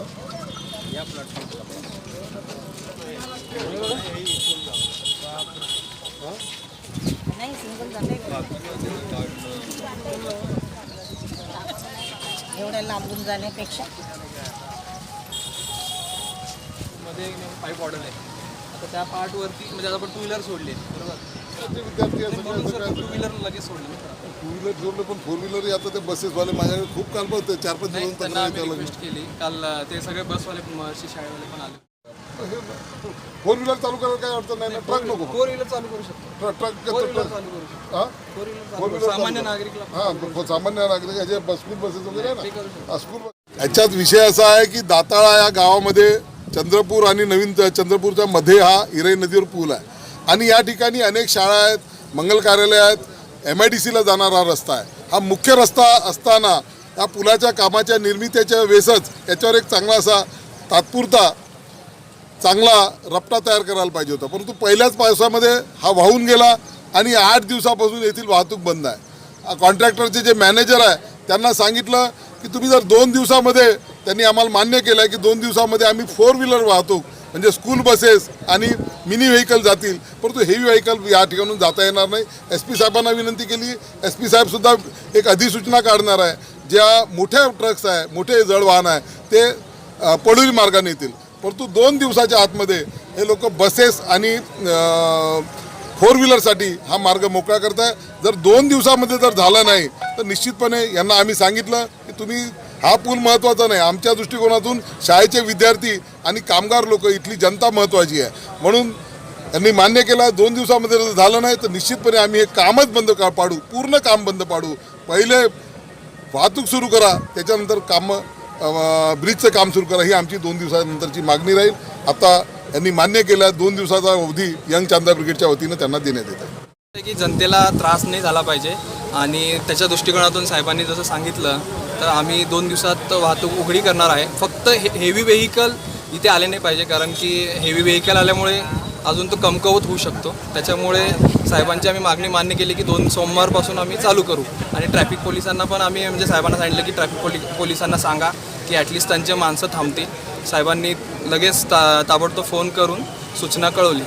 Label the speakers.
Speaker 1: या
Speaker 2: एवढ्या लांबून जाण्यापेक्षा.
Speaker 1: मध्ये पाईप ऑर्डर आहे. आता त्या पार्टवरती म्हणजे आता आपण टू व्हीलर सोडले. बरोबर?
Speaker 3: ते विद्यार्थी
Speaker 1: म्हणून
Speaker 3: काय
Speaker 1: सर टू व्हीलर लगेच सोडले
Speaker 3: काय टू व्हीलर जोडलं पण फोर व्हीलर आता ते बसेसवाले माझ्याकडे खूप काल होते चार पाच
Speaker 1: नाही
Speaker 3: दिवस
Speaker 1: त्यांना
Speaker 3: तक्रार
Speaker 1: आम्ही रिक्वेस्ट केली. काल अं, ते सगळे बसवाले शाळेवाले पण आले.
Speaker 3: फोर व्हीलर चालू करायला काही अडचण नाही ना? ट्रक नको
Speaker 1: फोर व्हीलर चालू करू शकतो.
Speaker 3: ट्रक
Speaker 1: फोर व्हीलर
Speaker 3: ट्रक
Speaker 1: चालू करू शकतो.
Speaker 3: हा?
Speaker 1: फोर व्हीलर सामान्य
Speaker 3: चालू
Speaker 1: नागरिकला
Speaker 3: हा ब- सामान्य नागरिक याचे बस स्कूल बसेस वगैरे आहे
Speaker 1: ते करू
Speaker 3: ना हा, स्कूल बस- याच्यात विषय असा आहे की दाताळा या गावामध्ये चंद्रपूर आणि नवीन चंद्रपूरच्या मध्ये हा इराई नदीवर पूल आहे. आणि या ठिकाणी अनेक शाळा आहेत मंगल कार्यालय आहेत एम आय डी सीला जाणारा रस्ता आहे. हा मुख्य रस्ता असताना या पुलाच्या कामाच्या निर्मितीच्या वेसच याच्यावर एक चांगला असा तात्पुरता चांगला रपटा तयार करायला पाहिजे होता. परंतु पहिल्याच पावसामध्ये हा वाहून गेला आणि आठ दिवसापासून येथील वाहतूक बंद आहे. कॉन्ट्रॅक्टरचे जे मॅनेजर आहे त्यांना सांगितलं की तुम्ही जर दोन दिवसामध्ये त्यांनी आम्हाला मान्य केलं आहे की दोन दिवसामध्ये आम्ही फोर व्हीलर वाहतूक म्हणजे स्कूल बसेस आणि मिनी व्हेकल जातील. परंतु हेवी व्हेकल या ठिकाणून जाता येणार नाही. एस पी साहेबांना विनंती केली. एस पी साहेबसुद्धा एक अधिसूचना काढणार आहे. ज्या मोठ्या ट्रक्स आहे मोठे जड वाहन आहे ते अ, मार्गाने येतील. परंतु दोन दिवसाच्या आतमध्ये हे लोक बसेस आणि फोर व्हीलरसाठी हा मार्ग मोकळा करत आहे जर दोन दिवसामध्ये जर झाला नाही तर निश्चितपणे यांना आम्ही सांगितलं की तुम्ही हा पूल महत्त्वाचा नाही. आमच्या दृष्टिकोनातून शाळेचे विद्यार्थी आणि कामगार लोक इथली जनता महत्त्वाची आहे. म्हणून यांनी मान्य केलं दोन दिवसामध्ये जर झालं नाही तर निश्चितपणे आम्ही हे कामच बंद का पाडू पूर्ण काम बंद पाडू. पहिले वाहतूक सुरू करा त्याच्यानंतर काम ब्रिजचं काम सुरू करा ही आमची दोन दिवसानंतरची मागणी राहील. आता यांनी मान्य केलं दोन दिवसाचा अवधी यंग चांदा ब्रिगेडच्या वतीनं त्यांना देण्यात येत आहे.
Speaker 1: की जनतेला त्रास नाही झाला पाहिजे. आणि त्याच्या दृष्टिकोनातून साहेबांनी जसं सांगितलं तर आम्ही दोन दिवसात वाहतूक उघडी करणार आहे. फक्त हे हेवी व्हेकल इथे आले नाही पाहिजे कारण की हेवी व्हेकल आल्यामुळे अजून तो कमकवत होऊ शकतो. त्याच्यामुळे साहेबांची आम्ही मागणी मान्य केली की दोन सोमवारपासून आम्ही चालू करू. आणि ट्रॅफिक पोलिसांना पण आम्ही म्हणजे साहेबांना सांगितलं की ट्रॅफिक पोलि पोलिसांना सांगा की ॲटलिस्ट त्यांचे माणसं थांबतील. साहेबांनी लगेच ता ताबडतोब फोन करून सूचना कळवली.